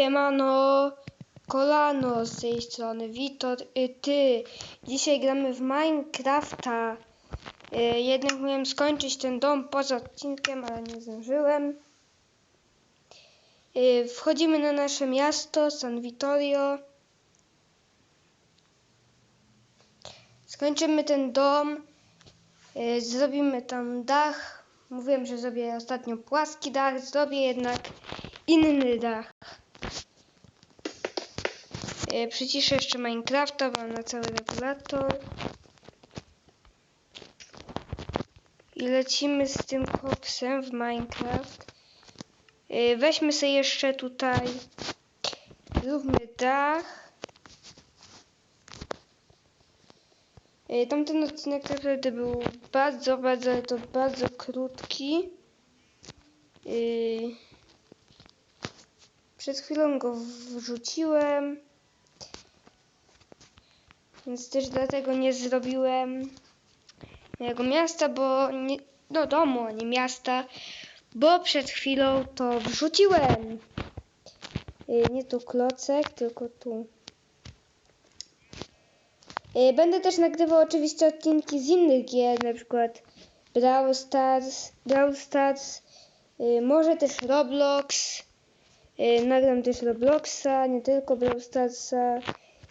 Siemano, kolano z tej strony, Witor, y, ty. Dzisiaj gramy w Minecrafta. Y, jednak miałem skończyć ten dom poza odcinkiem, ale nie zdążyłem. Y, wchodzimy na nasze miasto, San Vittorio. Skończymy ten dom. Y, zrobimy tam dach. Mówiłem, że zrobię ostatnio płaski dach, zrobię jednak inny dach. E, Przyciszę jeszcze Minecrafta, bo na cały regulator. I lecimy z tym koksem w Minecraft. E, Weźmy sobie jeszcze tutaj, zróbmy dach. E, Tamten odcinek naprawdę był bardzo, bardzo, to bardzo krótki. E, Przed chwilą go wrzuciłem. Więc też dlatego nie zrobiłem mojego miasta, bo nie, no domu, a nie miasta, bo przed chwilą to wrzuciłem. Y, Nie tu klocek, tylko tu. Y, Będę też nagrywał oczywiście odcinki z innych gier, na przykład Brawl Stars, Brawl Stars, y, może też Roblox. Y, Nagram też Robloxa, nie tylko Brawl Starsa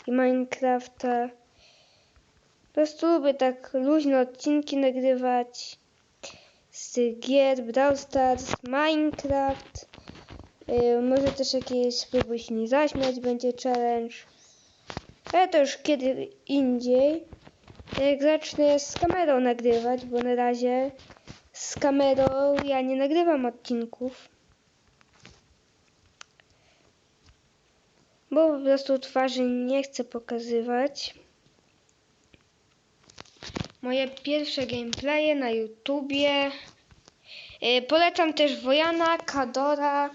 i Minecrafta. Po prostu lubię tak luźne odcinki nagrywać z tych gier, Brawl Stars, Minecraft. Yy, może też jakieś spróbuj się nie zaśmiać, będzie challenge. Ale to już kiedy indziej. Jak zacznę z kamerą nagrywać, bo na razie z kamerą ja nie nagrywam odcinków. Bo po prostu twarzy nie chcę pokazywać moje pierwsze gameplaye na YouTubie. Yy, Polecam też Wojana, Kadora.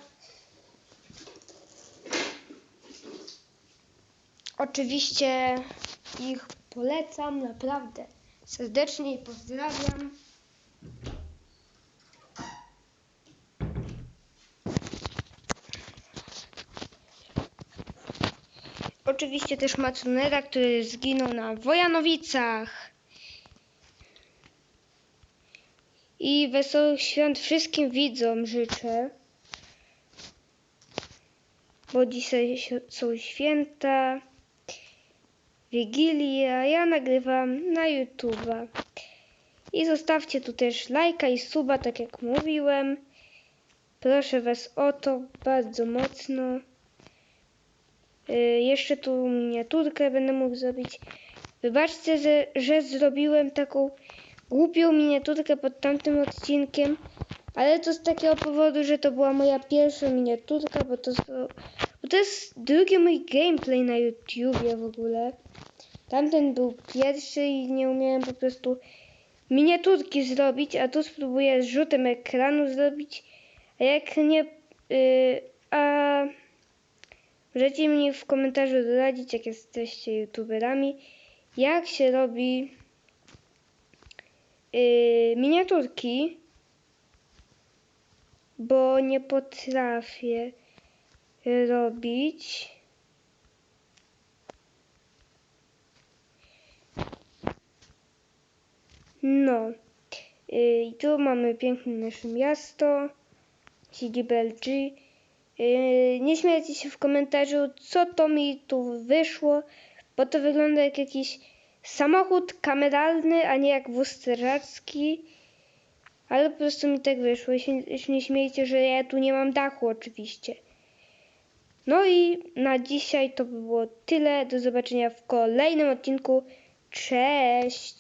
Oczywiście ich polecam naprawdę serdecznie i pozdrawiam. Oczywiście też Macunera, który zginął na Wojanowicach. I wesołych świąt wszystkim widzom życzę. Bo dzisiaj si- są święta, Wigilia, ja nagrywam na YouTube'a. I zostawcie tu też lajka i suba, tak jak mówiłem. Proszę Was o to bardzo mocno. Y, jeszcze tu miniaturkę będę mógł zrobić. Wybaczcie, że, że zrobiłem taką głupią miniaturkę pod tamtym odcinkiem, ale to z takiego powodu, że to była moja pierwsza miniaturka, bo to, bo to jest drugi mój gameplay na YouTubie w ogóle. Tamten był pierwszy i nie umiałem po prostu miniaturki zrobić, a tu spróbuję z rzutem ekranu zrobić, a jak nie... Yy, a możecie mi w komentarzu doradzić, jak jesteście youtuberami, jak się robi yy, miniaturki, bo nie potrafię robić. No. Yy, I tu mamy piękne nasze miasto. CDBLG. Yy, nie śmiejcie się w komentarzu, co to mi tu wyszło, bo to wygląda jak jakiś samochód kameralny, a nie jak wóz strażacki. Ale po prostu mi tak wyszło. I się, się nie śmiejcie, że ja tu nie mam dachu oczywiście. No i na dzisiaj to by było tyle. Do zobaczenia w kolejnym odcinku. Cześć!